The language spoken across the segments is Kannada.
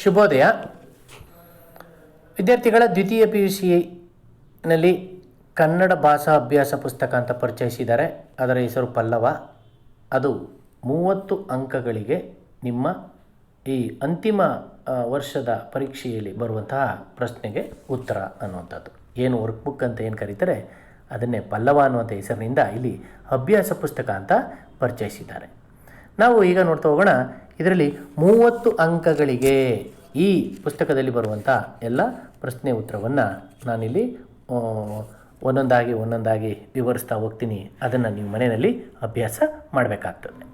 ಶುಭೋದಯ. ವಿದ್ಯಾರ್ಥಿಗಳ ದ್ವಿತೀಯ ಪಿ ಯು ಸಿನಲ್ಲಿ ಕನ್ನಡ ಭಾಷಾ ಅಭ್ಯಾಸ ಪುಸ್ತಕ ಅಂತ ಪರಿಚಯಿಸಿದ್ದಾರೆ. ಅದರ ಹೆಸರು ಪಲ್ಲವ. ಅದು ಮೂವತ್ತು ಅಂಕಗಳಿಗೆ ನಿಮ್ಮ ಈ ಅಂತಿಮ ವರ್ಷದ ಪರೀಕ್ಷೆಯಲ್ಲಿ ಬರುವಂತಹ ಪ್ರಶ್ನೆಗೆ ಉತ್ತರ ಅನ್ನುವಂಥದ್ದು. ಏನು ವರ್ಕ್ ಬುಕ್ ಅಂತ ಏನು ಕರೀತಾರೆ, ಅದನ್ನೇ ಪಲ್ಲವ ಅನ್ನುವಂಥ ಹೆಸರಿನಿಂದ ಇಲ್ಲಿ ಅಭ್ಯಾಸ ಪುಸ್ತಕ ಅಂತ ಪರಿಚಯಿಸಿದ್ದಾರೆ. ನಾವು ಈಗ ನೋಡ್ತಾ ಹೋಗೋಣ. ಇದರಲ್ಲಿ ಮೂವತ್ತು ಅಂಕಗಳಿಗೆ ಈ ಪುಸ್ತಕದಲ್ಲಿ ಬರುವಂಥ ಎಲ್ಲ ಪ್ರಶ್ನೆ ಉತ್ತರವನ್ನು ನಾನಿಲ್ಲಿ ಒಂದೊಂದಾಗಿ ಒಂದೊಂದಾಗಿ ವಿವರಿಸ್ತಾ ಹೋಗ್ತೀನಿ. ಅದನ್ನು ನೀವು ಮನೆಯಲ್ಲಿ ಅಭ್ಯಾಸ ಮಾಡಬೇಕಾಗ್ತದೆ.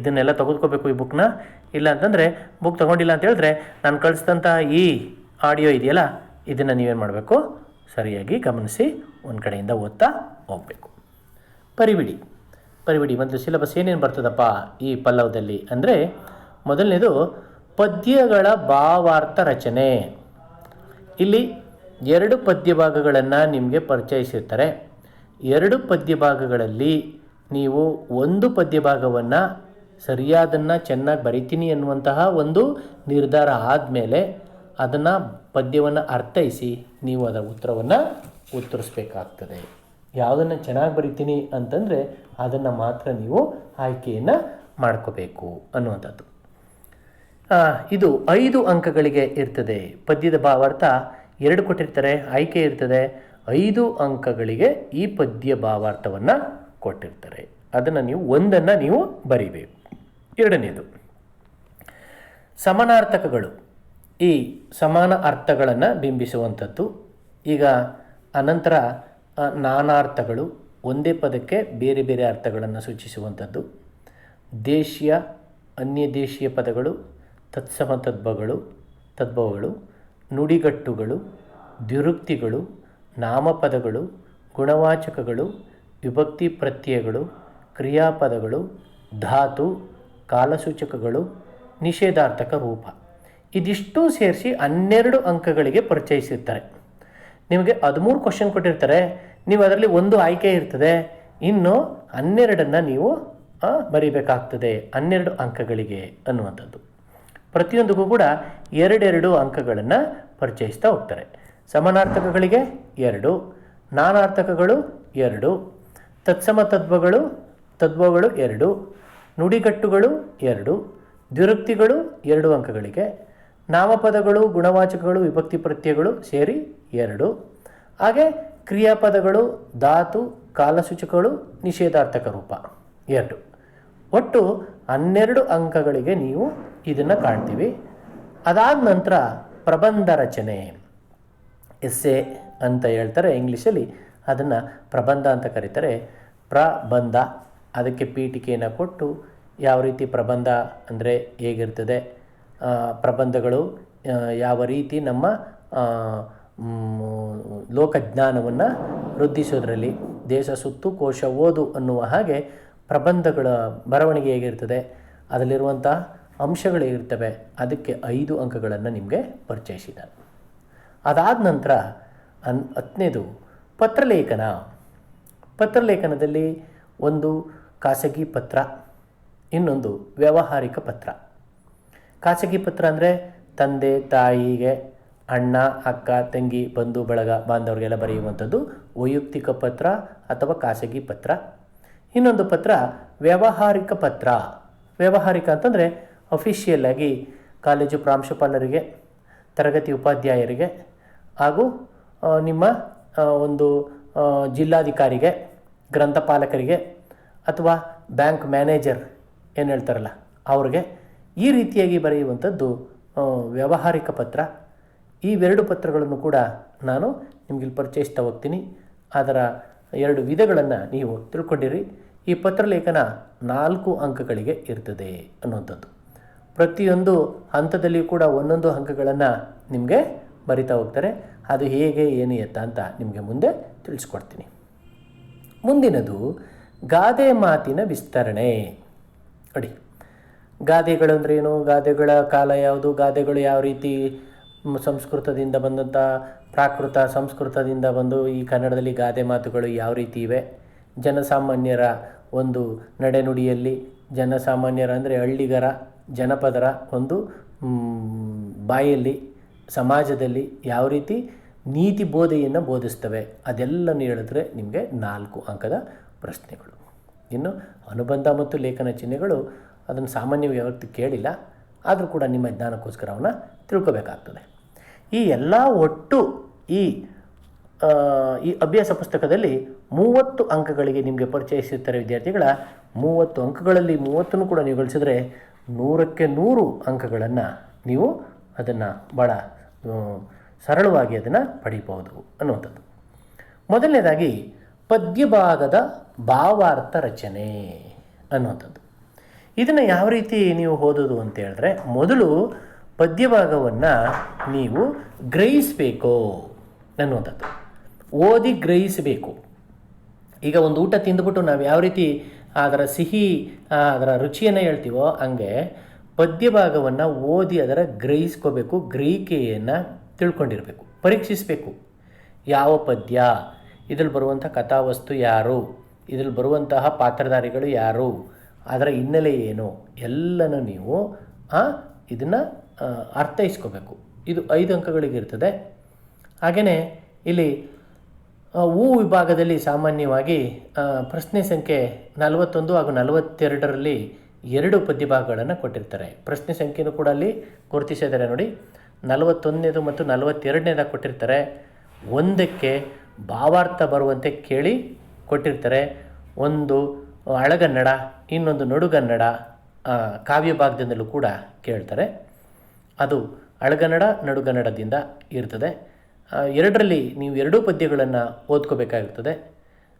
ಇದನ್ನೆಲ್ಲ ತೆಗೆದುಕೋಬೇಕು ಈ ಬುಕ್ನ ಇಲ್ಲ ಅಂತಂದರೆ ಬುಕ್ ತೊಗೊಂಡಿಲ್ಲ ಅಂತ ಹೇಳಿದ್ರೆ ನಾನು ಕಳಿಸಿದಂಥ ಈ ಆಡಿಯೋ ಇದೆಯಲ್ಲ, ಇದನ್ನು ನೀವೇನು ಮಾಡಬೇಕು? ಸರಿಯಾಗಿ ಗಮನಿಸಿ, ಒಂದು ಕಡೆಯಿಂದ ಓದ್ತಾ ಹೋಗಬೇಕು. ಪರಿವಿಡಿ ಪರಿವಿಡಿ ಮೊದಲು ಸಿಲೆಬಸ್ ಏನೇನು ಬರ್ತದಪ್ಪ ಈ ಪಲ್ಲವದಲ್ಲಿ? ಅಂದರೆ ಮೊದಲನೇದು ಪದ್ಯಗಳ ಭಾವಾರ್ಥ ರಚನೆ. ಇಲ್ಲಿ ಎರಡು ಪದ್ಯ ಭಾಗಗಳನ್ನು ನಿಮಗೆ ಪರಿಚಯಿಸಿರ್ತಾರೆ. ಎರಡು ಪದ್ಯ ಭಾಗಗಳಲ್ಲಿ ನೀವು ಒಂದು ಪದ್ಯ ಭಾಗವನ್ನು ಸರಿಯಾದನ್ನು ಚೆನ್ನಾಗಿ ಬರಿತೀನಿ ಅನ್ನುವಂತಹ ಒಂದು ನಿರ್ಧಾರ ಆದಮೇಲೆ ಅದನ್ನು ಪದ್ಯವನ್ನು ಅರ್ಥೈಸಿ ನೀವು ಅದರ ಉತ್ತರವನ್ನು ಉತ್ತರಿಸ್ಬೇಕಾಗ್ತದೆ. ಯಾವುದನ್ನು ಚೆನ್ನಾಗಿ ಬರಿತೀನಿ ಅಂತಂದರೆ ಅದನ್ನು ಮಾತ್ರ ನೀವು ಆಯ್ಕೆಯನ್ನು ಮಾಡ್ಕೋಬೇಕು ಅನ್ನುವಂಥದ್ದು. ಇದು ಐದು ಅಂಕಗಳಿಗೆ ಇರ್ತದೆ. ಪದ್ಯದ ಭಾವಾರ್ಥ ಎರಡು ಕೊಟ್ಟಿರ್ತಾರೆ, ಆಯ್ಕೆ ಇರ್ತದೆ. ಐದು ಅಂಕಗಳಿಗೆ ಈ ಪದ್ಯ ಭಾವಾರ್ಥವನ್ನು ಕೊಟ್ಟಿರ್ತಾರೆ. ಅದನ್ನು ನೀವು ಒಂದನ್ನು ನೀವು ಬರಿಬೇಕು. ಎರಡನೇದು, ಸಮಾನಾರ್ಥಕಗಳು. ಈ ಸಮಾನ ಅರ್ಥಗಳನ್ನು ಬಿಂಬಿಸುವಂಥದ್ದು. ಈಗ ಅನಂತರ ನಾನಾರ್ಥಗಳು ಒಂದೇ ಪದಕ್ಕೆ ಬೇರೆ ಬೇರೆ ಅರ್ಥಗಳನ್ನು ಸೂಚಿಸುವಂಥದ್ದು. ದೇಶೀಯ, ಅನ್ಯ ದೇಶೀಯ ಪದಗಳು, ತತ್ಸಮ ತದ್ಭಗಳು, ತದ್ಭವಗಳು, ನುಡಿಗಟ್ಟುಗಳು, ದ್ವಿರುಕ್ತಿಗಳು, ನಾಮಪದಗಳು, ಗುಣವಾಚಕಗಳು, ವಿಭಕ್ತಿ ಪ್ರತ್ಯಯಗಳು, ಕ್ರಿಯಾಪದಗಳು, ಧಾತು, ಕಾಲಸೂಚಕಗಳು, ನಿಷೇಧಾರ್ಥಕ ರೂಪ. ಇದಿಷ್ಟು ಸೇರಿಸಿ ಹನ್ನೆರಡು ಅಂಕಗಳಿಗೆ ಪರಿಚಯಿಸಿರ್ತಾರೆ. ನಿಮಗೆ ಹದಿಮೂರು ಕ್ವಶನ್ ಕೊಟ್ಟಿರ್ತಾರೆ, ನೀವು ಅದರಲ್ಲಿ ಒಂದು ಆಯ್ಕೆ ಇರ್ತದೆ. ಇನ್ನು ಹನ್ನೆರಡನ್ನು ನೀವು ಬರೀಬೇಕಾಗ್ತದೆ ಹನ್ನೆರಡು ಅಂಕಗಳಿಗೆ ಅನ್ನುವಂಥದ್ದು. ಪ್ರತಿಯೊಂದಕ್ಕೂ ಕೂಡ ಎರಡೆರಡು ಅಂಕಗಳನ್ನು ಪರಿಚಯಿಸ್ತಾ ಹೋಗ್ತಾರೆ. ಸಮಾನಾರ್ಥಕಗಳಿಗೆ ಎರಡು ನಾನಾರ್ಥಕಗಳು ಎರಡು, ತತ್ಸಮ ತತ್ವಗಳು ತತ್ವಗಳು ಎರಡು, ನುಡಿಗಟ್ಟುಗಳು ಎರಡು, ದ್ವಿರುಕ್ತಿಗಳು ಎರಡು ಅಂಕಗಳಿಗೆ, ನಾಮಪದಗಳು, ಗುಣವಾಚಕಗಳು, ವಿಭಕ್ತಿ ಪ್ರತ್ಯಯಗಳು ಸೇರಿ ಎರಡು. ಹಾಗೆ ಕ್ರಿಯಾಪದಗಳು ಧಾತು, ಕಾಲಸೂಚಕಗಳು, ನಿಷೇಧಾರ್ಥಕ ರೂಪ. ಎರಡು. ಒಟ್ಟು ಹನ್ನೆರಡು ಅಂಕಗಳಿಗೆ ನೀವು ಇದನ್ನು ಕಾಣ್ತೀವಿ. ಅದಾದ ನಂತರ ಪ್ರಬಂಧ ರಚನೆ. ಎಸ್ಸೆ ಅಂತ ಹೇಳ್ತಾರೆ ಇಂಗ್ಲೀಷಲ್ಲಿ. ಅದನ್ನು ಪ್ರಬಂಧ ಅಂತ ಕರೀತಾರೆ. ಪ್ರಬಂಧ. ಅದಕ್ಕೆ ಪೀಠಿಕೆಯನ್ನು ಕೊಟ್ಟು ಯಾವ ರೀತಿ ಪ್ರಬಂಧ ಅಂದರೆ ಹೇಗಿರ್ತದೆ? ಪ್ರಬಂಧಗಳು ಯಾವ ರೀತಿ ನಮ್ಮ ಲೋಕಜ್ಞಾನವನ್ನು ವೃದ್ಧಿಸೋದ್ರಲ್ಲಿ ದೇಶ ಸುತ್ತು ಕೋಶ ಓದು ಅನ್ನುವ ಹಾಗೆ ಪ್ರಬಂಧಗಳ ಬರವಣಿಗೆ ಹೇಗಿರ್ತದೆ? ಅದರಲ್ಲಿರುವಂಥ ಅಂಶಗಳು ಹೇಗಿರ್ತವೆ? ಅದಕ್ಕೆ ಐದು ಅಂಕಗಳನ್ನು ನಿಮಗೆ ಪರಿಚಯಿಸಿದ್ದಾರೆ ಅದಾದ ನಂತರ ಅನ್ ಹತ್ತನೇದು ಪತ್ರಲೇಖನ. ಪತ್ರಲೇಖನದಲ್ಲಿ ಒಂದು ಖಾಸಗಿ ಪತ್ರ, ಇನ್ನೊಂದು ವ್ಯಾವಹಾರಿಕ ಪತ್ರ. ಖಾಸಗಿ ಪತ್ರ ಅಂದರೆ ತಂದೆ ತಾಯಿಗೆ ಅಣ್ಣ, ಅಕ್ಕ, ತಂಗಿ, ಬಂಧು, ಬಳಗ, ಬಾಂಧವರಿಗೆಲ್ಲ ಬರೆಯುವಂಥದ್ದು ವೈಯಕ್ತಿಕ ಪತ್ರ ಅಥವಾ ಖಾಸಗಿ ಪತ್ರ. ಇನ್ನೊಂದು ಪತ್ರ, ವ್ಯಾವಹಾರಿಕ ಪತ್ರ. ವ್ಯಾವಹಾರಿಕ ಅಂತಂದರೆ ಅಫಿಷಿಯಲ್ ಆಗಿ ಕಾಲೇಜು ಪ್ರಾಂಶುಪಾಲರಿಗೆ, ತರಗತಿ ಉಪಾಧ್ಯಾಯರಿಗೆ ಹಾಗೂ ನಿಮ್ಮ ಒಂದು ಜಿಲ್ಲಾಧಿಕಾರಿಗೆ, ಗ್ರಂಥಪಾಲಕರಿಗೆ ಅಥವಾ ಬ್ಯಾಂಕ್ ಮ್ಯಾನೇಜರ್ ಏನು ಹೇಳ್ತಾರಲ್ಲ, ಅವ್ರಿಗೆ ಈ ರೀತಿಯಾಗಿ ಬರೆಯುವಂಥದ್ದು ವ್ಯಾವಹಾರಿಕ ಪತ್ರ. ಇವೆರಡು ಪತ್ರಗಳನ್ನು ಕೂಡ ನಾನು ನಿಮಗೆ ಪರಿಚಯಿಸ್ತಾ ಹೋಗ್ತೀನಿ. ಅದರ ಎರಡು ವಿಧಗಳನ್ನು ನೀವು ತಿಳ್ಕೊಂಡಿರಿ. ಈ ಪತ್ರಲೇಖನ ನಾಲ್ಕು ಅಂಕಗಳಿಗೆ ಇರ್ತದೆ ಅನ್ನುವಂಥದ್ದು. ಪ್ರತಿಯೊಂದು ಹಂತದಲ್ಲಿ ಕೂಡ ಒಂದೊಂದು ಅಂಕಗಳನ್ನು ನಿಮಗೆ ಬರಿತಾ ಹೋಗ್ತಾರೆ. ಅದು ಹೇಗೆ, ಏನು ಎತ್ತ ಅಂತ ನಿಮಗೆ ಮುಂದೆ ತಿಳಿಸ್ಕೊಡ್ತೀನಿ. ಮುಂದಿನದು ಗಾದೆ ಮಾತಿನ ವಿಸ್ತರಣೆ. ನೋಡಿ ಗಾದೆಗಳು ಅಂದ್ರೆ ಏನು? ಗಾದೆಗಳ ಕಾಲ ಯಾವುದು? ಗಾದೆಗಳು ಯಾವ ರೀತಿ ಸಂಸ್ಕೃತದಿಂದ ಬಂದಂಥ ಪ್ರಾಕೃತ ಸಂಸ್ಕೃತದಿಂದ ಬಂದು ಈ ಕನ್ನಡದಲ್ಲಿ ಗಾದೆ ಮಾತುಗಳು ಯಾವ ರೀತಿ ಇವೆ? ಜನಸಾಮಾನ್ಯರ ಒಂದು ನಡೆನುಡಿಯಲ್ಲಿ, ಜನಸಾಮಾನ್ಯರ ಅಂದರೆ ಹಳ್ಳಿಗರ, ಜನಪದರ ಒಂದು ಬಾಯಲ್ಲಿ, ಸಮಾಜದಲ್ಲಿ ಯಾವ ರೀತಿ ನೀತಿ ಬೋಧೆಯನ್ನು ಬೋಧಿಸ್ತವೆ? ಅದೆಲ್ಲನೂ ಹೇಳಿದ್ರೆ ನಿಮಗೆ ನಾಲ್ಕು ಅಂಕದ ಪ್ರಶ್ನೆಗಳು. ಇನ್ನು ಅನುಬಂಧ ಮತ್ತು ಲೇಖನ ಚಿಹ್ನೆಗಳು ಅದನ್ನು ಸಾಮಾನ್ಯವಾಗಿ ಯಾವತ್ತೂ ಕೇಳಿಲ್ಲ, ಆದರೂ ಕೂಡ ನಿಮ್ಮ ಜ್ಞಾನಕ್ಕೋಸ್ಕರ ಅವನ್ನ ತಿಳ್ಕೊಬೇಕಾಗ್ತದೆ. ಈ ಎಲ್ಲ ಒಟ್ಟು ಈ ಈ ಅಭ್ಯಾಸ ಪುಸ್ತಕದಲ್ಲಿ ಮೂವತ್ತು ಅಂಕಗಳಿಗೆ ನಿಮಗೆ ಪರಿಚಯಿಸುತ್ತಾರೆ ವಿದ್ಯಾರ್ಥಿಗಳ. ಮೂವತ್ತು ಅಂಕಗಳಲ್ಲಿ ಮೂವತ್ತನ್ನು ಕೂಡ ನೀವು ಗಳಿಸಿದ್ರೆ ನೂರಕ್ಕೆ ನೂರು ಅಂಕಗಳನ್ನು ನೀವು ಅದನ್ನು ಭಾಳ ಸರಳವಾಗಿ ಅದನ್ನು ಪಡೀಬಹುದು ಅನ್ನುವಂಥದ್ದು. ಮೊದಲನೇದಾಗಿ ಪದ್ಯಭಾಗದ ಭಾವಾರ್ಥ ರಚನೆ ಅನ್ನುವಂಥದ್ದು. ಇದನ್ನು ಯಾವ ರೀತಿ ನೀವು ಓದೋದು ಅಂತ ಹೇಳಿದ್ರೆ ಮೊದಲು ಪದ್ಯಭಾಗವನ್ನು ನೀವು ಗ್ರಹಿಸಬೇಕು ಅನ್ನುವಂಥದ್ದು. ಓದಿ ಗ್ರಹಿಸಬೇಕು. ಈಗ ಒಂದು ಊಟ ತಿಂದುಬಿಟ್ಟು ನಾವು ಯಾವ ರೀತಿ ಅದರ ಸಿಹಿ ಅದರ ರುಚಿಯನ್ನು ಹೇಳ್ತೀವೋ ಹಂಗೆ ಪದ್ಯಭಾಗವನ್ನು ಓದಿ ಅದರ ಗ್ರಹಿಸ್ಕೋಬೇಕು, ಗ್ರಹಿಕೆಯನ್ನು ತಿಳ್ಕೊಂಡಿರಬೇಕು, ಪರೀಕ್ಷಿಸಬೇಕು. ಯಾವ ಪದ್ಯ? ಇದರಲ್ಲಿ ಬರುವಂಥ ಕಥಾವಸ್ತು ಯಾರು? ಇದರಲ್ಲಿ ಬರುವಂತಹ ಪಾತ್ರಧಾರಿಗಳು ಯಾರು? ಅದರ ಹಿನ್ನೆಲೆ ಏನು? ಎಲ್ಲನೂ ನೀವು ಇದನ್ನು ಅರ್ಥೈಸ್ಕೋಬೇಕು. ಇದು ಐದು ಅಂಕಗಳಿಗಿರ್ತದೆ ಹಾಗೆಯೇ ಇಲ್ಲಿ ಹೂ ವಿಭಾಗದಲ್ಲಿ ಸಾಮಾನ್ಯವಾಗಿ ಪ್ರಶ್ನೆ ಸಂಖ್ಯೆ ನಲವತ್ತೊಂದು ಹಾಗೂ ನಲವತ್ತೆರಡರಲ್ಲಿ ಎರಡು ಪದ್ಯಭಾಗಗಳನ್ನು ಕೊಟ್ಟಿರ್ತಾರೆ. ಪ್ರಶ್ನೆ ಸಂಖ್ಯೆನೂ ಕೂಡ ಅಲ್ಲಿ ಗುರುತಿಸಿದ್ದಾರೆ ನೋಡಿ. ನಲವತ್ತೊಂದನೇದು ಮತ್ತು ನಲವತ್ತೆರಡನೇದಾಗ ಕೊಟ್ಟಿರ್ತಾರೆ. ಒಂದಕ್ಕೆ ಭಾವಾರ್ಥ ಬರುವಂತೆ ಕೇಳಿ ಕೊಟ್ಟಿರ್ತಾರೆ. ಒಂದು ಹಳಗನ್ನಡ ಇನ್ನೊಂದು ನಡುಗನ್ನಡ ಕಾವ್ಯ ಭಾಗದಿಂದಲೂ ಕೂಡ ಕೇಳ್ತಾರೆ. ಅದು ಅಳಗನ್ನಡ ನಡುಗನ್ನಡದಿಂದ ಇರ್ತದೆ. ಎರಡರಲ್ಲಿ ನೀವು ಎರಡೂ ಪದ್ಯಗಳನ್ನು ಓದ್ಕೋಬೇಕಾಗಿರ್ತದೆ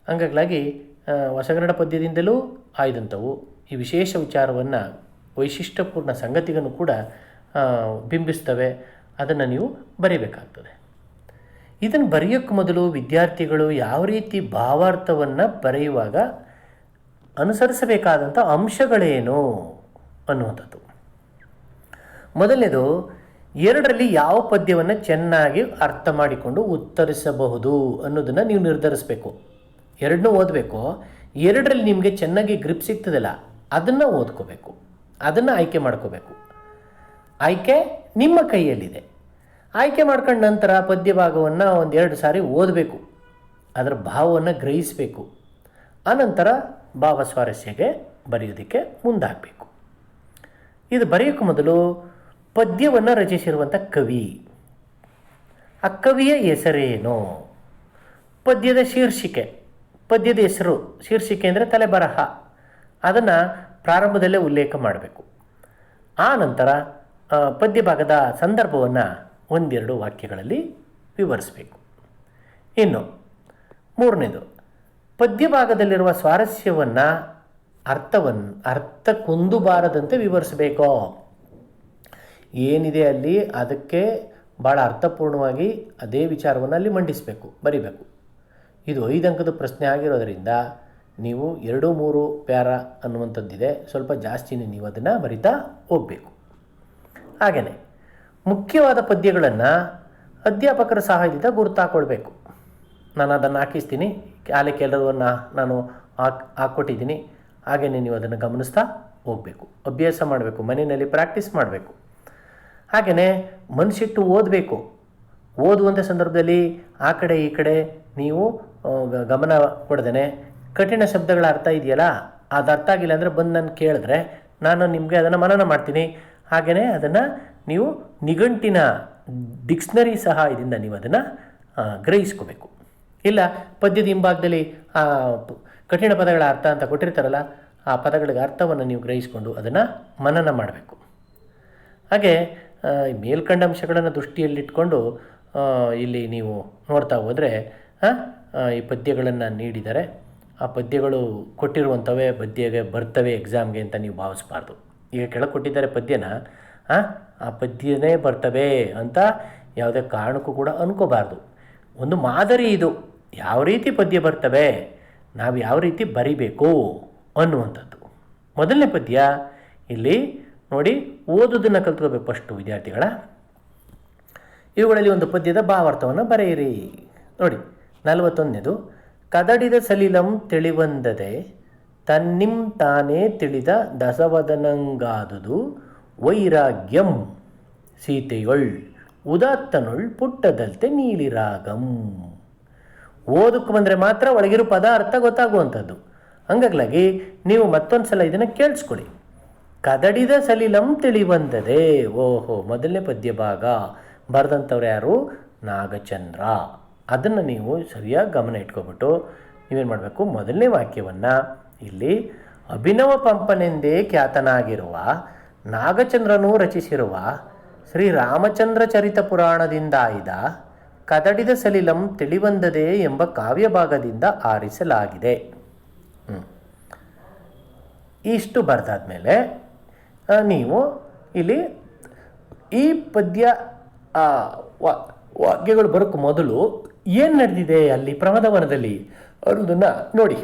ಹಂಗಾಗ್ಲಾಗಿ ಆ, ಹೊಸಗನ್ನಡ ಪದ್ಯದಿಂದಲೂ ಆಯ್ದಂಥವು ಈ ವಿಶೇಷ ವಿಚಾರವನ್ನು ವೈಶಿಷ್ಟ್ಯಪೂರ್ಣ ಸಂಗತಿಗನ್ನು ಕೂಡ ಬಿಂಬಿಸ್ತವೆ. ಅದನ್ನು ನೀವು ಬರೀಬೇಕಾಗ್ತದೆ. ಇದನ್ನು ಬರೆಯೋಕ್ಕೆ ಮೊದಲು ವಿದ್ಯಾರ್ಥಿಗಳು ಯಾವ ರೀತಿ ಭಾವಾರ್ಥವನ್ನು ಬರೆಯುವಾಗ ಅನುಸರಿಸಬೇಕಾದಂಥ ಅಂಶಗಳೇನು ಅನ್ನುವಂಥದ್ದು. ಮೊದಲನೇದು, ಎರಡರಲ್ಲಿ ಯಾವ ಪದ್ಯವನ್ನು ಚೆನ್ನಾಗಿ ಅರ್ಥ ಮಾಡಿಕೊಂಡು ಉತ್ತರಿಸಬಹುದು ಅನ್ನೋದನ್ನು ನೀವು ನಿರ್ಧರಿಸಬೇಕು. ಎರಡನ್ನೂ ಓದಬೇಕು. ಎರಡರಲ್ಲಿ ನಿಮಗೆ ಚೆನ್ನಾಗಿ ಗ್ರಿಪ್ ಸಿಗ್ತದಲ್ಲ, ಅದನ್ನು ಓದ್ಕೋಬೇಕು. ಅದನ್ನು ಆಯ್ಕೆ ಮಾಡ್ಕೋಬೇಕು. ಆಯ್ಕೆ ನಿಮ್ಮ ಕೈಯಲ್ಲಿದೆ. ಆಯ್ಕೆ ಮಾಡ್ಕೊಂಡ ನಂತರ ಪದ್ಯ ಭಾಗವನ್ನು ಒಂದೆರಡು ಸಾರಿ ಓದಬೇಕು. ಅದರ ಭಾವವನ್ನು ಗ್ರಹಿಸಬೇಕು. ಆನಂತರ ಭಾವ ಸ್ವಾರಸ್ಯಗೆ ಬರೆಯೋದಕ್ಕೆ ಮುಂದಾಗಬೇಕು. ಇದು ಬರೆಯೋಕ್ಕೆ ಮೊದಲು ಪದ್ಯವನ್ನು ರಚಿಸಿರುವಂಥ ಕವಿ. ಆ ಕವಿಯ ಹೆಸರೇನು? ಪದ್ಯದ ಶೀರ್ಷಿಕೆ. ಪದ್ಯದ ಹೆಸರು ಶೀರ್ಷಿಕೆ ಅಂದರೆ ತಲೆಬರಹ. ಅದನ್ನು ಪ್ರಾರಂಭದಲ್ಲೇ ಉಲ್ಲೇಖ ಮಾಡಬೇಕು. ಆ ನಂತರ ಪದ್ಯ ಭಾಗದ ಸಂದರ್ಭವನ್ನು ಒಂದೆರಡು ವಾಕ್ಯಗಳಲ್ಲಿ ವಿವರಿಸಬೇಕು. ಇನ್ನು, ಮೂರನೇದು. ಪದ್ಯ ಭಾಗದಲ್ಲಿರುವ ಸ್ವಾರಸ್ಯವನ್ನು ಅರ್ಥವನ್ನು ಅರ್ಥ ಕುಂದುಬಾರದಂತೆ ವಿವರಿಸಬೇಕು. ಏನಿದೆ ಅಲ್ಲಿ ಅದಕ್ಕೆ ಭಾಳ ಅರ್ಥಪೂರ್ಣವಾಗಿ ಅದೇ ವಿಚಾರವನ್ನು ಅಲ್ಲಿ ಮಂಡಿಸಬೇಕು, ಬರಿಬೇಕು. ಇದು ಐದು ಅಂಕದ ಪ್ರಶ್ನೆ ಆಗಿರೋದರಿಂದ ನೀವು ಎರಡು ಮೂರು ಪ್ಯಾರ ಅನ್ನುವಂಥದ್ದಿದೆ. ಸ್ವಲ್ಪ ಜಾಸ್ತಿನೇ ನೀವು ಅದನ್ನು ಬರಿತಾ ಹೋಗಬೇಕು. ಹಾಗೆಯೇ ಮುಖ್ಯವಾದ ಪದ್ಯಗಳನ್ನು ಅಧ್ಯಾಪಕರ ಸಹಾಯದಿಂದ ಗುರುತಾಕೊಳ್ಬೇಕು. ನಾನು ಅದನ್ನು ಹಾಕಿಸ್ತೀನಿ. ಆಲೆ ಕೆಲವನ್ನು ನಾನು ಹಾಕ್, ಹಾಕ್ಕೊಟ್ಟಿದ್ದೀನಿ. ಹಾಗೆಯೇ ನೀವು ಅದನ್ನು ಗಮನಿಸ್ತಾ ಹೋಗಬೇಕು. ಅಭ್ಯಾಸ ಮಾಡಬೇಕು, ಮನೆಯಲ್ಲಿ ಪ್ರಾಕ್ಟೀಸ್ ಮಾಡಬೇಕು. ಹಾಗೆಯೇ ಮನಸ್ಸಿಟ್ಟು ಓದಬೇಕು. ಓದುವಂಥ ಸಂದರ್ಭದಲ್ಲಿ ಆ ಕಡೆ ಈ ಕಡೆ ನೀವು ಗಮನ ಕೊಡ್ದೇನೆ. ಕಠಿಣ ಶಬ್ದಗಳ ಅರ್ಥ ಇದೆಯಲ್ಲ? ಅದು ಅರ್ಥ ಆಗಿಲ್ಲ ಅಂದರೆ ಬಂದು ನಾನು ಕೇಳಿದ್ರೆ ನಾನು ನಿಮಗೆ ಅದನ್ನು ಮನನ ಮಾಡ್ತೀನಿ. ಹಾಗೆಯೇ ಅದನ್ನು ನೀವು ನಿಘಂಟಿನ ಡಿಕ್ಷನರಿ ಸಹಾಯದಿಂದ ನೀವು ಅದನ್ನು ಗ್ರಹಿಸ್ಕೋಬೇಕು. ಇಲ್ಲ, ಪದ್ಯದ ಹಿಂಭಾಗದಲ್ಲಿ, ಆ ಕಠಿಣ ಪದಗಳ ಅರ್ಥ ಅಂತ ಕೊಟ್ಟಿರ್ತಾರಲ್ಲ, ಆ ಪದಗಳಿಗೆ ಅರ್ಥವನ್ನು ನೀವು ಗ್ರಹಿಸಿಕೊಂಡು ಅದನ್ನು ಮನನ ಮಾಡಬೇಕು. ಹಾಗೆ ಮೇಲ್ಕಂಡ ಅಂಶಗಳನ್ನು ದೃಷ್ಟಿಯಲ್ಲಿಟ್ಕೊಂಡು ಇಲ್ಲಿ ನೀವು ನೋಡ್ತಾ ಹೋದರೆ ಈ ಪದ್ಯಗಳನ್ನು ನೀಡಿದರೆ, ಆ ಪದ್ಯಗಳು ಕೊಟ್ಟಿರುವಂಥವೇ ಪದ್ಯಗೆ ಬರ್ತವೆ ಎಕ್ಸಾಮ್ಗೆ ಅಂತ ನೀವು ಭಾವಿಸ್ಬಾರ್ದು. ಈಗ ಕೆಳಗೆ ಕೊಟ್ಟಿದ್ದಾರೆ ಪದ್ಯನ ಆ ಪದ್ಯನೇ ಬರ್ತವೆ ಅಂತ ಯಾವುದೇ ಕಾರಣಕ್ಕೂ ಕೂಡ ಅನ್ಕೋಬಾರ್ದು. ಒಂದು ಮಾದರಿ ಇದು. ಯಾವ ರೀತಿ ಪದ್ಯ ಬರ್ತವೆ, ನಾವು ಯಾವ ರೀತಿ ಬರಿಬೇಕು ಅನ್ನುವಂಥದ್ದು. ಮೊದಲನೇ ಪದ್ಯ, ಇಲ್ಲಿ ನೋಡಿ, ಓದೋದನ್ನು ಕಲ್ತ್ಕೋಬೇಕು ಅಷ್ಟು ವಿದ್ಯಾರ್ಥಿಗಳ. ಇವುಗಳಲ್ಲಿ ಒಂದು ಪದ್ಯದ ಭಾವಾರ್ಥವನ್ನು ಬರೆಯಿರಿ. ನೋಡಿ, ನಲವತ್ತೊಂದನೇದು, ಕದಡಿದ ಸಲಿಲಂ ತಿಳಿವಂದದೆ, ತನ್ನಿಂ ತಾನೇ ತಿಳಿದ ದಸವದನಂಗಾದುದು ವೈರಾಗ್ಯಂ ಸೀತೆಯೊಳ್ ಉದಾತ್ತನೊಳ್ ಪುಟ್ಟದಲ್ತೆ ನೀಲಿರಾಗಂ ಓದಕ್ಕೆ ಬಂದರೆ ಮಾತ್ರ ಒಳಗಿರೋ ಪದಾರ್ಥ ಗೊತ್ತಾಗುವಂಥದ್ದು. ಹಂಗಾಗ್ಲಾಗಿ, ನೀವು ಮತ್ತೊಂದು ಸಲ ಇದನ್ನು ಕೇಳಿಸ್ಕೊಳ್ಳಿ ಕದಡಿದ ಸಲಿಲಂ ತಿಳಿಬಂದದೆ ಓಹೋ, ಮೊದಲನೇ ಪದ್ಯ ಭಾಗ ಬರೆದಂಥವ್ರು ಯಾರು? ನಾಗಚಂದ್ರ. ಅದನ್ನು ನೀವು ಸರಿಯಾಗಿ ಗಮನ ಇಟ್ಕೊಬಿಟ್ಟು ನೀವೇನು ಮಾಡಬೇಕು? ಮೊದಲನೇ ವಾಕ್ಯವನ್ನು ಇಲ್ಲಿ, ಅಭಿನವ ಪಂಪನೆಂದೇ ಖ್ಯಾತನಾಗಿರುವ, ನಾಗಚಂದ್ರನು ರಚಿಸಿರುವ ಶ್ರೀ ರಾಮಚಂದ್ರ ಚರಿತ ಪುರಾಣದಿಂದ ಆಯ್ದ, ಕದಡಿದ ಸಲಿಲಂ ತಿಳಿಬಂದದೆ ಎಂಬ ಕಾವ್ಯ ಭಾಗದಿಂದ ಆರಿಸಲಾಗಿದೆ. ಇಷ್ಟು ಬರೆದಾದ್ಮೇಲೆ ನೀವು ಇಲ್ಲಿ ಈ ಪದ್ಯ ವಾಕ್ಯಗಳು ಬರೋಕ್ಕೆ ಮೊದಲು ಏನು ನಡೆದಿದೆ ಅಲ್ಲಿ ಪ್ರಮದವನದಲ್ಲಿ ಅನ್ನೋದನ್ನು ನೋಡಿ.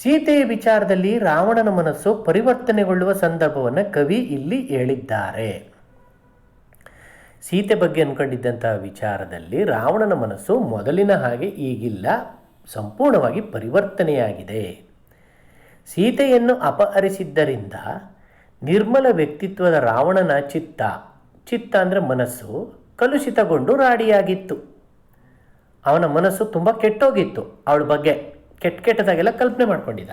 ಸೀತೆಯ ವಿಚಾರದಲ್ಲಿ ರಾವಣನ ಮನಸ್ಸು ಪರಿವರ್ತನೆಗೊಳ್ಳುವ ಸಂದರ್ಭವನ್ನು ಕವಿ ಇಲ್ಲಿ ಹೇಳಿದ್ದಾರೆ. ಸೀತೆ ಬಗ್ಗೆ ಅಂದ್ಕೊಂಡಿದ್ದಂತಹ ವಿಚಾರದಲ್ಲಿ ರಾವಣನ ಮನಸ್ಸು ಮೊದಲಿನ ಹಾಗೆ ಈಗಿಲ್ಲ, ಸಂಪೂರ್ಣವಾಗಿ ಪರಿವರ್ತನೆಯಾಗಿದೆ. ಸೀತೆಯನ್ನು ಅಪಹರಿಸಿದ್ದರಿಂದ ನಿರ್ಮಲ ವ್ಯಕ್ತಿತ್ವದ ರಾವಣನ ಚಿತ್ತ. ಚಿತ್ತ ಅಂದರೆ ಮನಸ್ಸು. ಕಲುಷಿತಗೊಂಡು ರಾಡಿಯಾಗಿತ್ತು ಅವನ ಮನಸ್ಸು ತುಂಬ ಕೆಟ್ಟೋಗಿತ್ತು. ಅವಳ ಬಗ್ಗೆ ಕೆಟ್ಟ ಕೆಟ್ಟದಾಗೆಲ್ಲ ಕಲ್ಪನೆ ಮಾಡಿಕೊಂಡಿದ್ದ.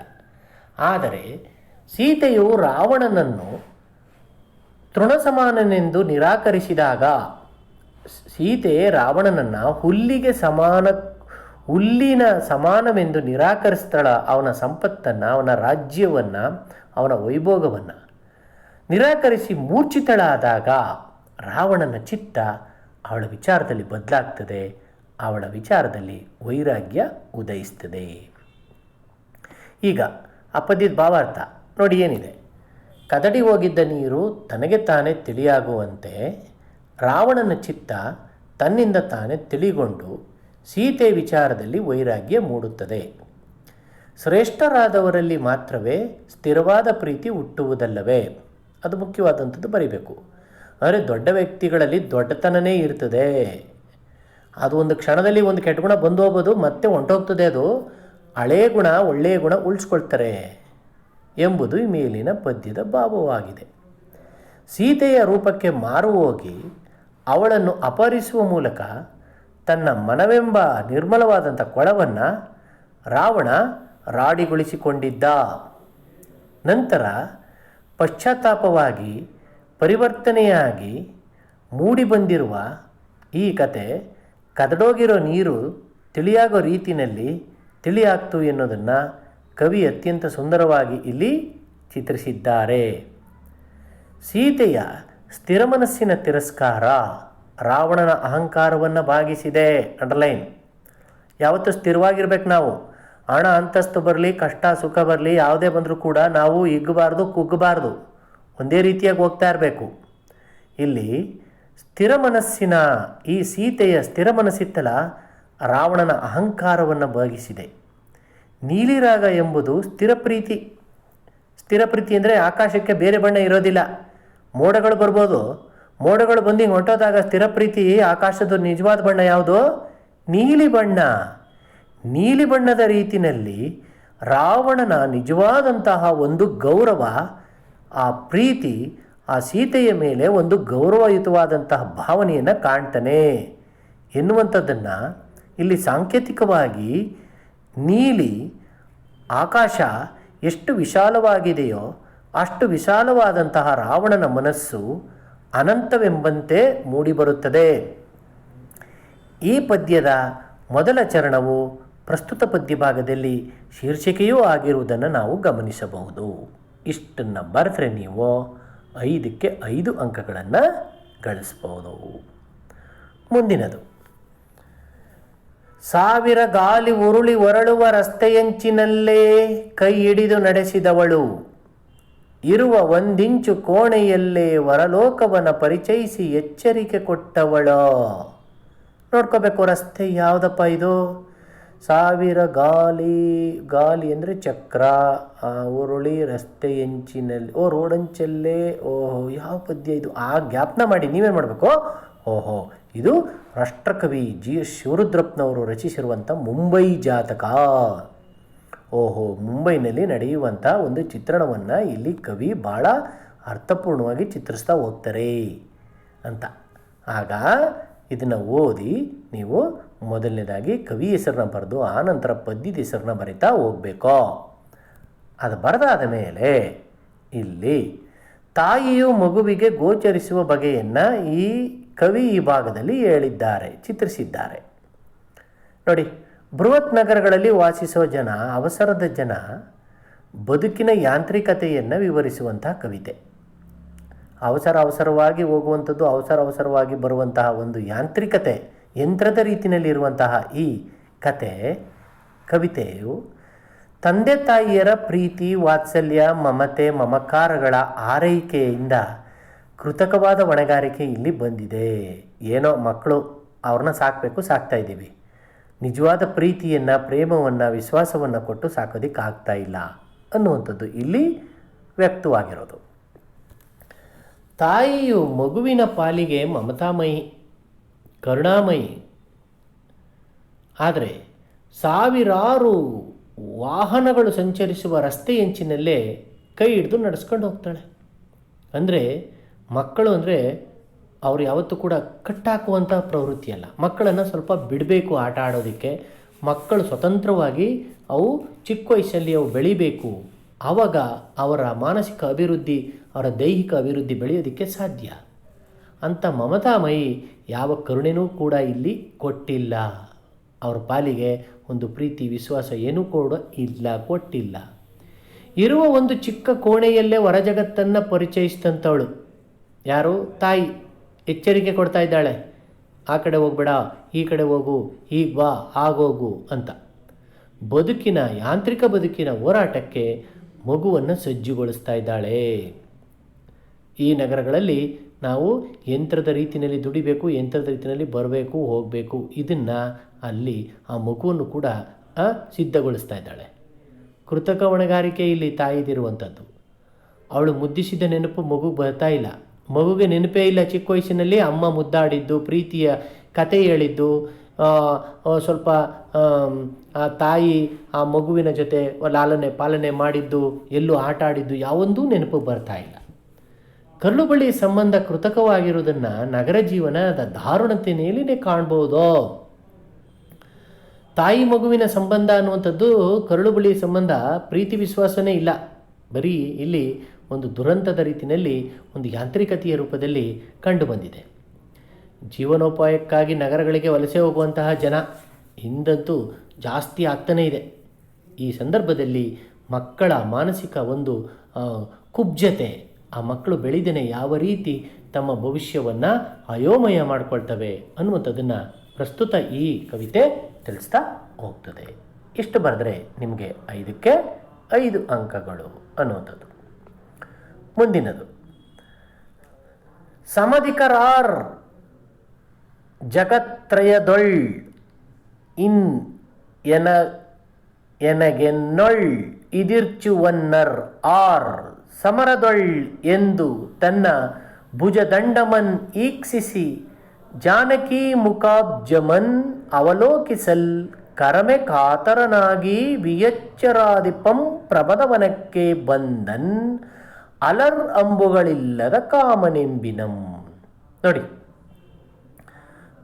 ಆದರೆ ಸೀತೆಯು ರಾವಣನನ್ನು ತೃಣಸಮಾನನೆಂದು ನಿರಾಕರಿಸಿದಾಗ ಸೀತೆ ರಾವಣನನ್ನು ಹುಲ್ಲಿಗೆ ಸಮಾನ, ಹುಲ್ಲಿನ ಸಮಾನವೆಂದು ನಿರಾಕರಿಸ್ತಾಳ ಅವನ ಸಂಪತ್ತನ್ನು, ಅವನ ರಾಜ್ಯವನ್ನು, ಅವನ ವೈಭೋಗವನ್ನು. ನಿರಾಕರಿಸಿ ಮೂರ್ಛಿತಳಾದಾಗ ರಾವಣನ ಚಿತ್ತ ಅವಳ ವಿಚಾರದಲ್ಲಿ ಬದಲಾಗ್ತದೆ, ಅವಳ ವಿಚಾರದಲ್ಲಿ ವೈರಾಗ್ಯ ಉದಯಿಸ್ತದೆ. ಈಗ ಅಪದ್ಯದ ಭಾವಾರ್ಥ ನೋಡಿ ಏನಿದೆ. ಕದಡಿ ಹೋಗಿದ್ದ ನೀರು ತನಗೆ ತಾನೇ ತಿಳಿಯಾಗುವಂತೆ ರಾವಣನ ಚಿತ್ತ ತನ್ನಿಂದ ತಾನೇ ತಿಳಿಗೊಂಡು ಸೀತೆ ವಿಚಾರದಲ್ಲಿ ವೈರಾಗ್ಯ ಮೂಡುತ್ತದೆ. ಶ್ರೇಷ್ಠರಾದವರಲ್ಲಿ ಮಾತ್ರವೇ ಸ್ಥಿರವಾದ ಪ್ರೀತಿ ಹುಟ್ಟುವುದಲ್ಲವೇ? ಅದು ಮುಖ್ಯವಾದಂಥದ್ದು ಬರೀಬೇಕು. ಆದರೆ ದೊಡ್ಡ ವ್ಯಕ್ತಿಗಳಲ್ಲಿ ದೊಡ್ಡತನನೇ ಇರ್ತದೆ. ಅದು ಒಂದು ಕ್ಷಣದಲ್ಲಿ ಒಂದು ಕೆಟ್ಟ ಗುಣ ಬಂದು ಮತ್ತೆ ಹೊಂಟೋಗ್ತದೆ ಅದು. ಹಳೇ ಗುಣ, ಒಳ್ಳೆಯ ಗುಣ ಉಳಿಸ್ಕೊಳ್ತಾರೆ ಎಂಬುದು ಈ ಮೇಲಿನ ಪದ್ಯದ ಭಾವವಾಗಿದೆ. ಸೀತೆಯ ರೂಪಕ್ಕೆ ಮಾರು ಹೋಗಿ ಅವಳನ್ನು ಅಪಹರಿಸುವ ಮೂಲಕ ತನ್ನ ಮನವೆಂಬ ನಿರ್ಮಲವಾದಂಥ ಕೊಳವನ್ನು ರಾವಣ ರಾಡಿಗೊಳಿಸಿಕೊಂಡಿದ್ದ. ನಂತರ ಪಶ್ಚಾತ್ತಾಪವಾಗಿ, ಪರಿವರ್ತನೆಯಾಗಿ ಮೂಡಿಬಂದಿರುವ ಈ ಕತೆ ಕದಡೋಗಿರೋ ನೀರು ತಿಳಿಯಾಗೋ ರೀತಿಯಲ್ಲಿ ತಿಳಿಯಾಗ್ತು ಎನ್ನುವುದನ್ನು ಕವಿ ಅತ್ಯಂತ ಸುಂದರವಾಗಿ ಇಲ್ಲಿ ಚಿತ್ರಿಸಿದ್ದಾರೆ. ಸೀತೆಯ ಸ್ಥಿರಮನಸ್ಸಿನ ತಿರಸ್ಕಾರ ರಾವಣನ ಅಹಂಕಾರವನ್ನು ಭಾಗಿಸಿದೆ ಅಂಡರ್ಲೈನ್. ಯಾವತ್ತೂ ಸ್ಥಿರವಾಗಿರ್ಬೇಕು ನಾವು. ಹಣ ಅಂತಸ್ತು ಬರಲಿ, ಕಷ್ಟ, ಸುಖ ಬರಲಿ, ಯಾವುದೇ ಬಂದರೂ ಕೂಡ ನಾವು ಹಿಗ್ಗಬಾರ್ದು ಕುಗ್ಗಬಾರ್ದು ಒಂದೇ ರೀತಿಯಾಗಿ ಹೋಗ್ತಾ ಇರಬೇಕು. ಇಲ್ಲಿ ಸ್ಥಿರ ಮನಸ್ಸಿನ ಈ ಸೀತೆಯ ಸ್ಥಿರ ಮನಸ್ಸಿತ್ತಲ ರಾವಣನ ಅಹಂಕಾರವನ್ನು ಬಾಗಿಸಿದೆ. ನೀಲಿರಾಗ ಎಂಬುದು ಸ್ಥಿರ ಪ್ರೀತಿ. ಸ್ಥಿರ ಪ್ರೀತಿ ಅಂದರೆ ಆಕಾಶಕ್ಕೆ ಬೇರೆ ಬಣ್ಣ ಇರೋದಿಲ್ಲ. ಮೋಡಗಳು ಬರ್ಬೋದು. ಮೋಡಗಳು ಬಂದು ಹೊಂಟೋದಾಗ ಸ್ಥಿರ ಪ್ರೀತಿ ಆಕಾಶದ ನಿಜವಾದ ಬಣ್ಣ ಯಾವುದು? ನೀಲಿ ಬಣ್ಣ. ನೀಲಿ ಬಣ್ಣದ ರೀತಿಯಲ್ಲಿ ರಾವಣನ ನಿಜವಾದಂತಹ ಒಂದು ಗೌರವ, ಆ ಪ್ರೀತಿ, ಆ ಸೀತೆಯ ಮೇಲೆ ಒಂದು ಗೌರವಯುತವಾದಂತಹ ಭಾವನೆಯನ್ನು ಕಾಣ್ತಾನೆ ಎನ್ನುವಂಥದ್ದನ್ನು ಇಲ್ಲಿ ಸಾಂಕೇತಿಕವಾಗಿ ನೀಲಿ ಆಕಾಶ ಎಷ್ಟು ವಿಶಾಲವಾಗಿದೆಯೋ ಅಷ್ಟು ವಿಶಾಲವಾದಂತಹ ರಾವಣನ ಮನಸ್ಸು ಅನಂತವೆಂಬಂತೆ ಮೂಡಿಬರುತ್ತದೆ. ಈ ಪದ್ಯದ ಮೊದಲ ಚರಣವು ಪ್ರಸ್ತುತ ಪದ್ಯ ಭಾಗದಲ್ಲಿ ಶೀರ್ಷಿಕೆಯೂ ಆಗಿರುವುದನ್ನು ನಾವು ಗಮನಿಸಬಹುದು. ಇಷ್ಟನ್ನು ಬರೆದ್ರೆ ನೀವು ಐದಕ್ಕೆ ಐದು ಅಂಕಗಳನ್ನು ಗಳಿಸ್ಬೋದು ಮುಂದಿನದು. ಸಾವಿರ ಗಾಲಿ ಉರುಳಿ ಹೊರಳುವ ರಸ್ತೆಯಂಚಿನಲ್ಲೇ ಕೈ ಹಿಡಿದು ನಡೆಸಿದವಳು. ಇರುವ ಒಂದಿಂಚು ಕೋಣೆಯಲ್ಲೇ ವರಲೋಕವನ ಪರಿಚಯಿಸಿ ಎಚ್ಚರಿಕೆ ಕೊಟ್ಟವಳು. ನೋಡ್ಕೋಬೇಕು ರಸ್ತೆ ಯಾವುದಪ್ಪ ಇದು? ಸಾವಿರ ಗಾಲಿ ಗಾಲಿ ಅಂದರೆ ಚಕ್ರ ಉರುಳಿ ರಸ್ತೆ ಎಂಚಿನಲ್ಲಿ, ಓ, ರೋಡಂಚಲ್ಲೇ, ಓಹೋ, ಯಾವ ಪದ್ಯ ಇದು? ಆ ಜ್ಞಾಪನ ಮಾಡಿ, ನೀವೇನು ಮಾಡಬೇಕು? ಓಹೋ, ಇದು ರಾಷ್ಟ್ರಕವಿ ಜಿ. ಶಿವರುದ್ರಪ್ಪನವರು ರಚಿಸಿರುವಂಥ ಮುಂಬೈ ಜಾತಕ. ಓಹೋ, ಮುಂಬೈನಲ್ಲಿ ನಡೆಯುವಂಥ ಒಂದು ಚಿತ್ರಣವನ್ನು ಇಲ್ಲಿ ಕವಿ ಭಾಳ ಅರ್ಥಪೂರ್ಣವಾಗಿ ಚಿತ್ರಿಸ್ತಾ ಹೋಗ್ತಾರೆ ಅಂತ. ಆಗ ಇದನ್ನು ಓದಿ ನೀವು ಮೊದಲನೇದಾಗಿ ಕವಿ ಹೆಸರನ್ನ ಬರೆದು ಆನಂತರ ಪದ್ಯದ ಹೆಸರನ್ನ ಬರಿತಾ ಹೋಗಬೇಕು. ಅದು ಬರೆದಾದ ಮೇಲೆ ಇಲ್ಲಿ, ತಾಯಿಯು ಮಗುವಿಗೆ ಗೋಚರಿಸುವ ಬಗೆಯನ್ನು ಈ ಕವಿ ಈ ಭಾಗದಲ್ಲಿ ಹೇಳಿದ್ದಾರೆ, ಚಿತ್ರಿಸಿದ್ದಾರೆ. ನೋಡಿ, ಬೃಹತ್ ನಗರಗಳಲ್ಲಿ ವಾಸಿಸುವ ಜನ, ಅವಸರದ ಜನ, ಬದುಕಿನ ಯಾಂತ್ರಿಕತೆಯನ್ನು ವಿವರಿಸುವಂತಹ ಕವಿತೆ. ಅವಸರ ಅವಸರವಾಗಿ ಹೋಗುವಂಥದ್ದು, ಅವಸರ ಅವಸರವಾಗಿ ಬರುವಂತಹ ಒಂದು ಯಾಂತ್ರಿಕತೆ ಯಂತ್ರದ ರೀತಿಯಲ್ಲಿರುವಂತಹ ಈ ಕತೆ, ಕವಿತೆಯು ತಂದೆ ತಾಯಿಯರ ಪ್ರೀತಿ, ವಾತ್ಸಲ್ಯ, ಮಮತೆ, ಮಮಕಾರಗಳ ಆರೈಕೆಯಿಂದ ಕೃತಕವಾದ ಹೊಣೆಗಾರಿಕೆ ಇಲ್ಲಿ ಬಂದಿದೆ. ಏನೋ ಮಕ್ಕಳು ಅವ್ರನ್ನ ಸಾಕಬೇಕು, ಸಾಕ್ತಾ ಇದ್ದೀವಿ. ನಿಜವಾದ ಪ್ರೀತಿಯನ್ನು, ಪ್ರೇಮವನ್ನು, ವಿಶ್ವಾಸವನ್ನು ಕೊಟ್ಟು ಸಾಕೋದಕ್ಕೆ ಆಗ್ತಾ ಇಲ್ಲ ಅನ್ನುವಂಥದ್ದು ಇಲ್ಲಿ ವ್ಯಕ್ತವಾಗಿರೋದು. ತಾಯಿಯು ಮಗುವಿನ ಪಾಲಿಗೆ ಮಮತಾಮಯಿ ಕರುಣಾಮಯಿ. ಆದರೆ ಸಾವಿರಾರು ವಾಹನಗಳು ಸಂಚರಿಸುವ ರಸ್ತೆ ಎಂಚಿನಲ್ಲೇ ಕೈ ಹಿಡಿದು ನಡೆಸ್ಕೊಂಡು ಹೋಗ್ತಾಳೆ. ಅಂದರೆ ಮಕ್ಕಳು ಅಂದರೆ ಅವರು ಯಾವತ್ತೂ ಕೂಡ ಕಟ್ಟಾಕುವಂಥ ಪ್ರವೃತ್ತಿಯಲ್ಲ ಮಕ್ಕಳನ್ನು ಸ್ವಲ್ಪ ಬಿಡಬೇಕು ಆಟ ಆಡೋದಕ್ಕೆ. ಮಕ್ಕಳು ಸ್ವತಂತ್ರವಾಗಿ ಅವು ಚಿಕ್ಕ ವಯಸ್ಸಲ್ಲಿ ಅವು ಬೆಳಿಬೇಕು. ಆವಾಗ ಅವರ ಮಾನಸಿಕ ಅಭಿವೃದ್ಧಿ, ಅವರ ದೈಹಿಕ ಅಭಿವೃದ್ಧಿ ಬೆಳೆಯೋದಕ್ಕೆ ಸಾಧ್ಯ. ಅಂಥ ಮಮತಾಮಯಿ ಯಾವ ಕರುಣೆನೂ ಕೂಡ ಇಲ್ಲಿ ಕೊಟ್ಟಿಲ್ಲ. ಅವ್ರ ಪಾಲಿಗೆ ಒಂದು ಪ್ರೀತಿ, ವಿಶ್ವಾಸ ಏನೂ ಕೂಡ ಇಲ್ಲ, ಕೊಟ್ಟಿಲ್ಲ. ಇರುವ ಒಂದು ಚಿಕ್ಕ ಕೋಣೆಯಲ್ಲೇ ಹೊರ ಜಗತ್ತನ್ನು ಪರಿಚಯಿಸಿದಂಥವಳು ಯಾರು? ತಾಯಿ. ಎಚ್ಚರಿಕೆ ಕೊಡ್ತಾ ಇದ್ದಾಳೆ. ಆ ಕಡೆ ಹೋಗ್ಬೇಡ, ಈ ಕಡೆ ಹೋಗು ಈ ಬಾ ಆಗೋಗು ಅಂತ. ಬದುಕಿನ, ಯಾಂತ್ರಿಕ ಬದುಕಿನ ಹೋರಾಟಕ್ಕೆ ಮಗುವನ್ನು ಸಜ್ಜುಗೊಳಿಸ್ತಾ ಇದ್ದಾಳೆ. ಈ ನಗರಗಳಲ್ಲಿ ನಾವು ಯಂತ್ರದ ರೀತಿಯಲ್ಲಿ ದುಡಿಬೇಕು, ಯಂತ್ರದ ರೀತಿಯಲ್ಲಿ ಬರಬೇಕು, ಹೋಗಬೇಕು. ಇದನ್ನು ಅಲ್ಲಿ ಆ ಮಗುವನ್ನು ಕೂಡ ಸಿದ್ಧಗೊಳಿಸ್ತಾ ಇದ್ದಾಳೆ. ಕೃತಕ ಹೊಣೆಗಾರಿಕೆ ಇಲ್ಲಿ ತಾಯಿದಿರುವಂಥದ್ದು. ಅವಳು ಮುದ್ದಿಸಿದ ನೆನಪು ಮಗು ಬರ್ತಾ ಇಲ್ಲ. ಮಗುಗೆ ನೆನಪೇ ಇಲ್ಲ ಚಿಕ್ಕ ವಯಸ್ಸಿನಲ್ಲಿ ಅಮ್ಮ ಮುದ್ದಾಡಿದ್ದು, ಪ್ರೀತಿಯ ಕತೆ ಹೇಳಿದ್ದು ಸ್ವಲ್ಪ ಆ ತಾಯಿ ಆ ಮಗುವಿನ ಜೊತೆ ಲಾಲನೆ ಪಾಲನೆ ಮಾಡಿದ್ದು, ಎಲ್ಲೂ ಆಟ ಆಡಿದ್ದು, ಯಾವೊಂದೂ ನೆನಪು ಬರ್ತಾ ಇಲ್ಲ. ಕರುಳು ಬಳಿ ಸಂಬಂಧ ಕೃತಕವಾಗಿರುವುದನ್ನು ನಗರ ಜೀವನದ ದಾರುಣತೆಯಲ್ಲಿನೇ ಕಾಣ್ಬೋದು. ತಾಯಿ ಮಗುವಿನ ಸಂಬಂಧ ಅನ್ನುವಂಥದ್ದು ಕರುಳು ಬಳಿ ಸಂಬಂಧ ಪ್ರೀತಿ ವಿಶ್ವಾಸನೇ ಇಲ್ಲ. ಬರೀ ಇಲ್ಲಿ ಒಂದು ದುರಂತದ ರೀತಿಯಲ್ಲಿ ಒಂದು ಯಾಂತ್ರಿಕತೆಯ ರೂಪದಲ್ಲಿ ಕಂಡುಬಂದಿದೆ ಜೀವನೋಪಾಯಕ್ಕಾಗಿ ನಗರಗಳಿಗೆ ವಲಸೆ ಹೋಗುವಂತಹ ಜನ ಹಿಂದಂತೂ ಜಾಸ್ತಿ ಆಗ್ತಾನೇ ಇದೆ. ಈ ಸಂದರ್ಭದಲ್ಲಿ ಮಕ್ಕಳ ಮಾನಸಿಕ ಒಂದು ಕುಬ್ಜತೆ ಆ ಮಕ್ಕಳು ಬೆಳೆದೇನೆ ಯಾವ ರೀತಿ ತಮ್ಮ ಭವಿಷ್ಯವನ್ನು ಅಯೋಮಯ ಮಾಡಿಕೊಳ್ತವೆ ಅನ್ನುವಂಥದ್ದನ್ನು ಪ್ರಸ್ತುತ ಈ ಕವಿತೆ ತಿಳಿಸ್ತಾ ಹೋಗ್ತದೆ. ಇಷ್ಟು ಬರೆದ್ರೆ ನಿಮಗೆ ಐದಕ್ಕೆ ಐದು ಅಂಕಗಳು ಅನ್ನುವಂಥದ್ದು. ಮುಂದಿನದು. ಸಮಧಿಕರಾರ್ ಜಗತ್ರಯದೊಳ್ ಇನ್ ಎನ ಎನಗೆನ್ನೊಳ್ ಇದಿರ್ಚುವನ್ನರ್ ಆರ್ ಸಮರದೊಳ್ ಎಂದು ತನ್ನ ಭುಜದಂಡಮನ್ ಈಕ್ಷಿಸಿ, ಜಾನಕಿ ಮುಖಾಬ್ಜಮನ್ ಅವಲೋಕಿಸಲ್, ಕರಮೆ ಕಾತರನಾಗಿ ವಿಯಚ್ಚರಾದಿಪಂ ಪ್ರಬದವನಕ್ಕೆ ಬಂದನ್, ಅಲರ್ ಅಂಬುಗಳಿಲ್ಲದ ಕಾಮನೆಂಬಿನಂ. ನೋಡಿ,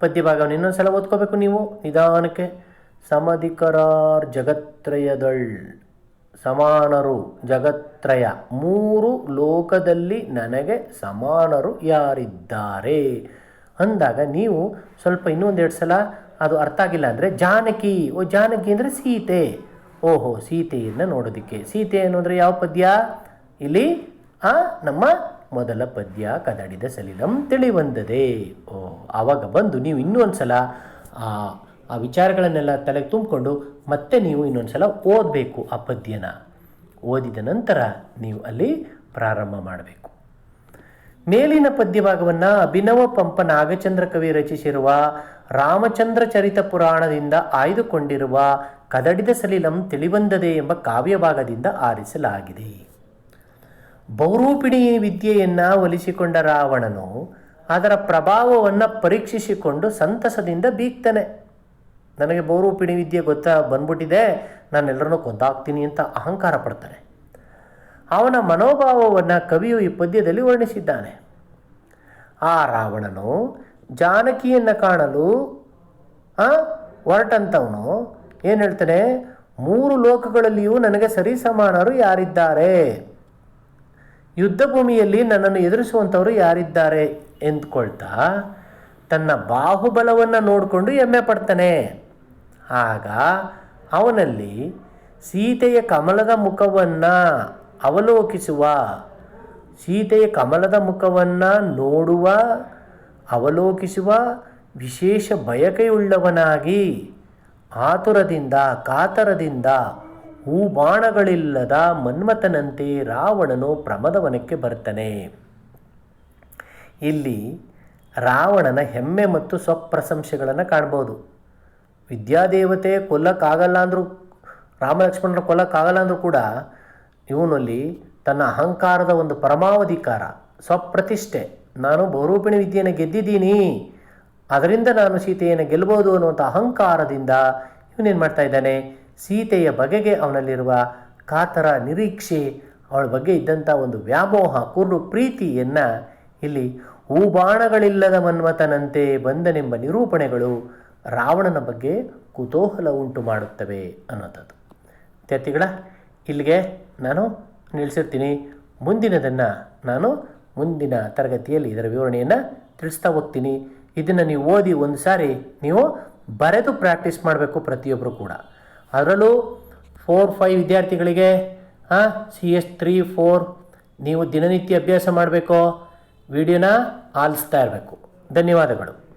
ಪದ್ಯಭಾಗವನ್ನು ಇನ್ನೊಂದ್ಸಲ ಓದ್ಕೋಬೇಕು ನೀವು ನಿಧಾನಕ್ಕೆ. ಸಮಧಿಕರಾರ್ ಜಗತ್ರಯದಳ್. ಸಮಾನರು ಜಗತ್ರಯ. ಮೂರು ಲೋಕದಲ್ಲಿ ನನಗೆ ಸಮಾನರು ಯಾರಿದ್ದಾರೆ? ಅಂದಾಗ ನೀವು ಸ್ವಲ್ಪ ಇನ್ನೊಂದೆರಡು ಸಲ ಅದು ಅರ್ಥ ಆಗಿಲ್ಲ ಅಂದರೆ ಜಾನಕಿ. ಓ, ಜಾನಕಿ ಅಂದರೆ ಸೀತೆ. ಓಹೋ, ಸೀತೆಯನ್ನು ನೋಡೋದಕ್ಕೆ. ಸೀತೆ ಅನ್ನೋದ್ರೆ ಯಾವ ಪದ್ಯ? ಇಲ್ಲಿ, ಆ, ನಮ್ಮ ಮೊದಲ ಪದ್ಯ ಕದಡಿದ ಸಲಿಲಂ ತಿಳಿವಂದದೆ. ಓ ಆವಾಗ ಬಂದು ನೀವು ಇನ್ನೂ ಒಂದು ಸಲ ಆ ವಿಚಾರಗಳನ್ನೆಲ್ಲ ತಲೆಗೆ ತುಂಬಿಕೊಂಡು ಮತ್ತೆ ನೀವು ಇನ್ನೊಂದು ಸಲ ಓದಬೇಕು ಆ ಪದ್ಯನ. ಓದಿದ ನಂತರ ನೀವು ಅಲ್ಲಿ ಪ್ರಾರಂಭ ಮಾಡಬೇಕು. ಮೇಲಿನ ಪದ್ಯಭಾಗವನ್ನು ಅಭಿನವ ಪಂಪ ನಾಗಚಂದ್ರ ಕವಿ ರಚಿಸಿರುವ ರಾಮಚಂದ್ರ ಚರಿತ ಪುರಾಣದಿಂದ ಆಯ್ದುಕೊಂಡಿರುವ ಕದಡಿದ ಸಲಿಲಂ ತಿಳಿಬಂದದೆ ಎಂಬ ಕಾವ್ಯಭಾಗದಿಂದ ಆರಿಸಲಾಗಿದೆ. ಬಹುರೂಪಿಣಿ ವಿದ್ಯೆಯನ್ನು ಒಲಿಸಿಕೊಂಡ ರಾವಣನು ಅದರ ಪ್ರಭಾವವನ್ನು ಪರೀಕ್ಷಿಸಿಕೊಂಡು ಸಂತಸದಿಂದ ಬೀಗ್ತಾನೆ. ನನಗೆ ಬೌರೂಪಿಣಿ ವಿದ್ಯೆ ಗೊತ್ತಾ ಬಂದ್ಬಿಟ್ಟಿದೆ, ನಾನೆಲ್ಲರನ್ನೂ ಕೊಂದಾಕ್ತೀನಿ ಅಂತ ಅಹಂಕಾರ ಪಡ್ತಾನೆ ಅವನ ಮನೋಭಾವವನ್ನು ಕವಿಯು ಈ ಪದ್ಯದಲ್ಲಿ ವರ್ಣಿಸಿದ್ದಾನೆ. ಆ ರಾವಣನು ಜಾನಕಿಯನ್ನು ಕಾಣಲು ಹೊರಟಂಥವನು ಏನು ಹೇಳ್ತಾನೆ? ಮೂರು ಲೋಕಗಳಲ್ಲಿಯೂ ನನಗೆ ಸರಿ ಸಮಾನರು ಯಾರಿದ್ದಾರೆ? ಯುದ್ಧ ಭೂಮಿಯಲ್ಲಿ ನನ್ನನ್ನು ಎದುರಿಸುವಂಥವರು ಯಾರಿದ್ದಾರೆ ಎಂದುಕೊಳ್ತಾ ತನ್ನ ಬಾಹುಬಲವನ್ನು ನೋಡಿಕೊಂಡು ಹೆಮ್ಮೆ ಪಡ್ತಾನೆ. ಆಗ ಅವನಲ್ಲಿ ಸೀತೆಯ ಕಮಲದ ಮುಖವನ್ನು ಅವಲೋಕಿಸುವ, ಸೀತೆಯ ಕಮಲದ ಮುಖವನ್ನು ನೋಡುವ, ಅವಲೋಕಿಸುವ ವಿಶೇಷ ಬಯಕೆಯುಳ್ಳವನಾಗಿ ಆತುರದಿಂದ, ಕಾತರದಿಂದ ಹೂಬಾಣಗಳಿಲ್ಲದ ಮನ್ಮಥನಂತೆ ರಾವಣನು ಪ್ರಮದವನಕ್ಕೆ ಬರ್ತಾನೆ ಇಲ್ಲಿ ರಾವಣನ ಹೆಮ್ಮೆ ಮತ್ತು ಸ್ವಪ್ರಶಂಸೆಗಳನ್ನು ಕಾಣ್ಬೋದು. ವಿದ್ಯಾದೇವತೆ ಕೊಲ್ಲಕ್ಕಾಗಲ್ಲ ಅಂದರೂ ರಾಮಲಕ್ಷ್ಮಣರ ಕೊಲ್ಲಕ್ಕಾಗಲ್ಲ ಅಂದರೂ ಕೂಡ ಇವನಲ್ಲಿ ತನ್ನ ಅಹಂಕಾರದ ಒಂದು ಪರಮಾವಧಿಕಾರ, ಸ್ವಪ್ರತಿಷ್ಠೆ, ನಾನು ಬಹುರೂಪಿಣಿ ವಿದ್ಯೆಯನ್ನು ಗೆದ್ದಿದ್ದೀನಿ, ಅದರಿಂದ ನಾನು ಸೀತೆಯನ್ನು ಗೆಲ್ಬೋದು ಅನ್ನುವಂಥ ಅಹಂಕಾರದಿಂದ ಇವನೇನು ಮಾಡ್ತಾ ಇದ್ದಾನೆ, ಸೀತೆಯ ಬಗೆಗೆ ಅವನಲ್ಲಿರುವ ಕಾತರ ನಿರೀಕ್ಷೆ, ಅವಳ ಬಗ್ಗೆ ಇದ್ದಂಥ ಒಂದು ವ್ಯಾಮೋಹ ಕುರು ಪ್ರೀತಿಯನ್ನು ಇಲ್ಲಿ ಹೂಬಾಣಗಳಿಲ್ಲದ ಮನ್ಮಥನಂತೆ ಬಂದನೆಂಬ ನಿರೂಪಣೆಗಳು ರಾವಣನ ಬಗ್ಗೆ ಕುತೂಹಲ ಉಂಟು ಮಾಡುತ್ತವೆ ಅನ್ನೋಂಥದ್ದು ವಿದ್ಯಾರ್ಥಿಗಳ, ಇಲ್ಲಿಗೆ ನಾನು ನಿಲ್ಲಿಸಿರ್ತೀನಿ. ಮುಂದಿನದನ್ನು ನಾನು ಮುಂದಿನ ತರಗತಿಯಲ್ಲಿ ಇದರ ವಿವರಣೆಯನ್ನು ತಿಳಿಸ್ತಾ ಹೋಗ್ತೀನಿ. ಇದನ್ನು ನೀವು ಓದಿ ಒಂದು ಸಾರಿ ನೀವು ಬರೆದು ಪ್ರಾಕ್ಟೀಸ್ ಮಾಡಬೇಕು ಪ್ರತಿಯೊಬ್ಬರು ಕೂಡ. ಅದರಲ್ಲೂ ಫೋರ್ ಫೈವ್ ವಿದ್ಯಾರ್ಥಿಗಳಿಗೆ ಹಾಂ ಸಿ ಎಸ್ ತ್ರೀ ಫೋರ್ ನೀವು ದಿನನಿತ್ಯ ಅಭ್ಯಾಸ ಮಾಡಬೇಕು. ವಿಡಿಯೋನ ಆಲಿಸ್ತಾ ಇರಬೇಕು. ಧನ್ಯವಾದಗಳು.